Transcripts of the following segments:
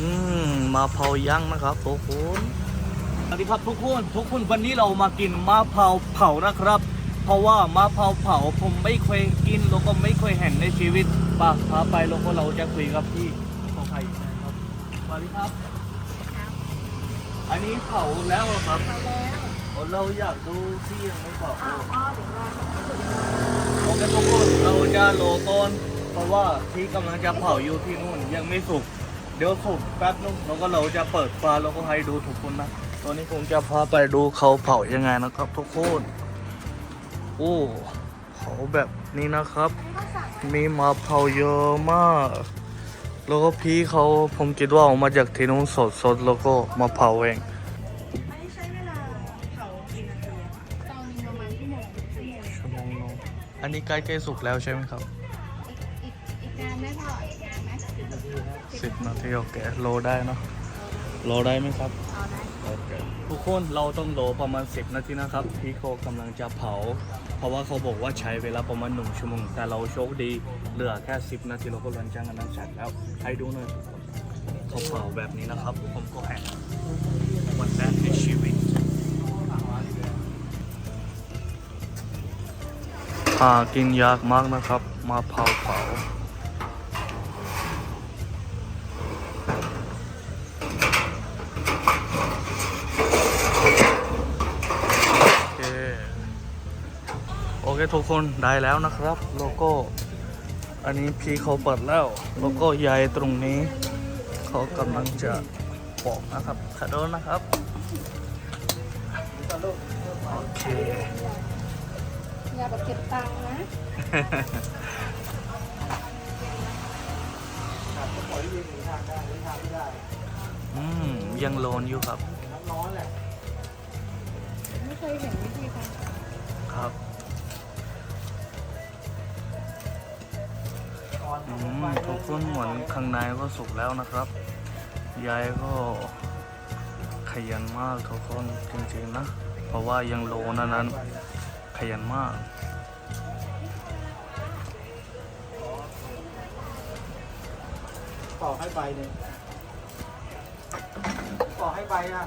อืมมาเผาย่างนะครับทุกคนสวัสดีครับทุกคนทุกคนวันนี้เรามากินมะเผาเผานะครับ เพราะว่ามะเผาเผาผมไม่เคยกินแล้วก็ไม่เคยเห็นในชีวิตปะพาไปแล้วก็เราจะคุยกับพี่ของไทยนะครับสวัสดีครับ อันนี้เผาแล้วเหรอครับไปแล้วเราอยากดูที่ยังไม่เผาอ้าวอ้อเดี๋ยวรอโอเคทุกคนเราจะโลต้นเพราะว่าที่กำลังจะเผาอยู่ที่นู่นยังไม่สุก เดี๋ยวสุกแป๊บนึงแล้วก็เราจะเปิดไฟาแล้วก็ให้ดูทุกคนนะตอนนี้ผมจะพาไปดูเขาเผายังไงนะครับทุกคนโอ้เผาแบบนี้นะครับนี่ก็สั่งมีมาเผาเยอะมาก แล้วก็พี่เขาผมคิดว่าออกมาจากที่นู้นสดๆแล้วก็มาเผาเองอันนี้ใช้เวลาเผากี่นาทีอะตอนนึงประมาณชั่วโมงชั่วโมงชั่วโมงนึงอันนี้ใกล้ๆสุกแล้วใช่ไหมครับ อีกอีกอีกนานไหมพ่ออีกนานไหม สิบนาทีนะสิบนาทีโอเคโลได้เนอะโลได้ไหมครับเอาได้โอเคทุกคนเราต้องรอประมาณ 10 นาทีนะครับพี่เขากำลังจะเผา เพราะว่าเขาบอกว่าใช้เวลาประมาณหนึ่งชั่วโมง แต่เราโชคดีเหลือแค่ 10 นาทีเราก็ลันจ้างกันนั้นเสร็จแล้วให้ดูหน่อยทุกคนเขาเผาแบบนี้นะครับ ผมก็แห่งวันแรกในชีวิตหากินยากมากนะครับ มาเผาเผา โอเค โอ เคทุกคนได้แล้วนะครับ โลโก้ อันนี้พี่เขาเปิดแล้ว โลโก้ใหญ่ตรงนี้ เขากำลังจะบอกนะครับขอโทษนะครับ โอเค อย่าแบบเก็บตังค์นะอืม ยังโลนอยู่ครับ ไม่เคยเห็นวิธีการครับ อืมทุกคนเหมือนข้างในก็สุกแล้วนะครับ ยายก็ขยันมากทุกคนจริงๆนะ เพราะว่ายังโลนั้นนั้นขยันมากต่อให้ใบหนึ่งต่อให้ใบอะ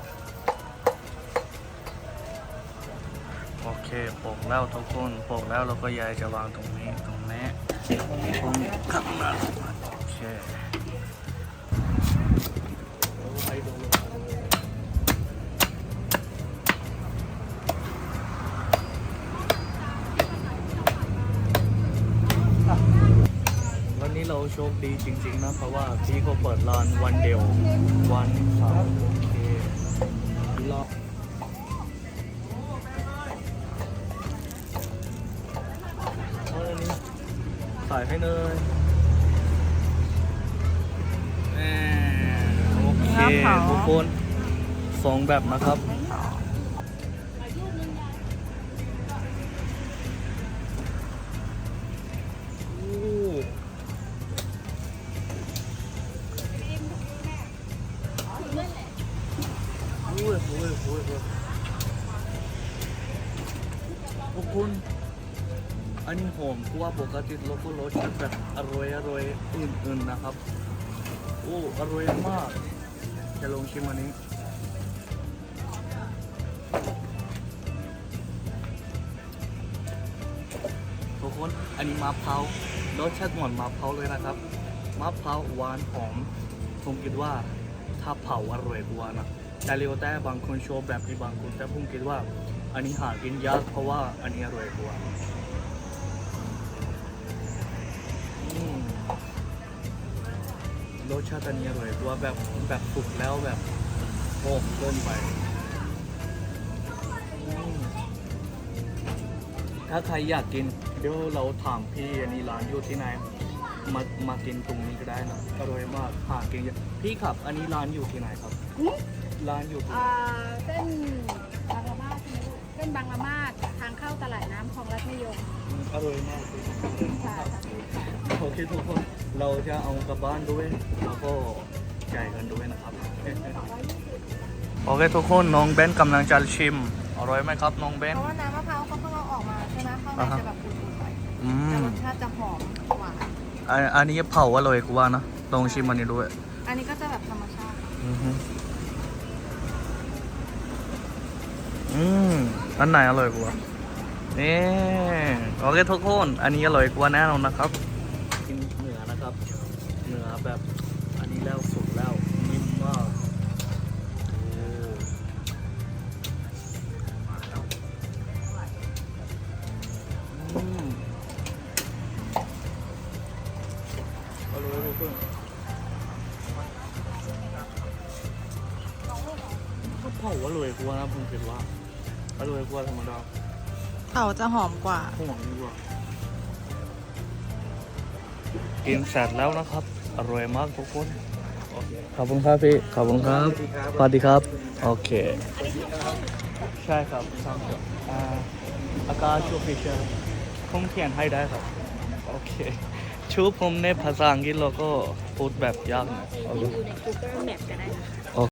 โอเคปลูกแล้วทุกคนปลูกแล้วเราก็ยายจะวางตรงนี้ตรงนี้ผม ข้างหน้าโอเควันนี้เราโชคดีจริงๆนะ เพราะว่าพี่เขาเปิดร้านวันเดียว วันเสาร์โอเครอเใส่ให้เลยแหม่โอเคทุกคนสองแบบนะครับ โอ้โอ้ยโอ้ยโอ้ยโอ้ยขอบคุณ อันนี้หอมกว่าปกติแล้วก็รสชาติแบบอร่อยอร่อยอื่นๆนะครับ โอ้อร่อยมาก จะลองชิมอันนี้ทุกคนอันนี้มะพร้าวรสชาติเหมือนมะพร้าวเลยนะครับมะพร้าวหวานหอมผมคิดว่าถ้าเผาอร่อยกว่านะแต่เรียวแต่บางคนชอบแบบนี้บางคนแต่ผมคิดว่า อันนี้หากินยากเพราะว่าอันนี้อร่อยกว่า รสชาติอันนี้อร่อยกว่าแบบแบบสุกแล้วแบบโอ้ต้นไปอืมถ้าใครอยากกิน เดี๋ยวเราถามพี่อันนี้ร้านอยู่ที่ไหนมามากินตรงนี้ก็ได้นะอร่อยมากหากินยากพี่ครับ อันนี้ร้านอยู่ที่ไหนครับ ร้านอยู่ที่อ่าเส้นบางละมาดใช่ไหมลูกเส้นบางละมาดทางเข้าตลาดน้ำคลองรัฐนิยมอร่อยมากค่ะ โอเคทุกคน เราจะเอากลับบ้านด้วยแล้วก็จ่ายเงินด้วยนะครับ โอเคทุกคนน้องเบนกำลังจะชิม อร่อยไหมครับน้องเบน เพราะว่าน้ำมะพร้าวเขาเพิ่งเอาออกมาใช่ไหมข้างในอ่าฮะจะแบบอุ่นๆหน่อยอืแต่มรสชาติจะหอมหวาน อันอันนี้เผาอร่อยกว่านะลองชิมอันนี้ด้วยอันนี้ก็จะแบบธรรมชาติ อือฮึอืมอันไหนอร่อยกว่านี่โอเคทุกคน อันนี้อร่อยกว่าแน่นอนนะครับ ข้าวเผาอร่อยกว่านะผมคิดว่าอร่อยกว่าธรรมดาเต่าจะหอมกว่า ห่วงดีกว่ากินเสร็จแล้วนะครับอร่อยมากทุกคนขอบคุณครับพี่ขอบคุณครับสวัสดีครับ โอเค ใช่ครับสามจบอ่าอากาชูฟิชเชอร์ผมเขียนให้ได้ครับ โอเค ชูผมในภาษาอังกฤษแล้วก็พูดแบบยากหน่อยโอเคอยู่ใน Google Map ก็ได้นะคะ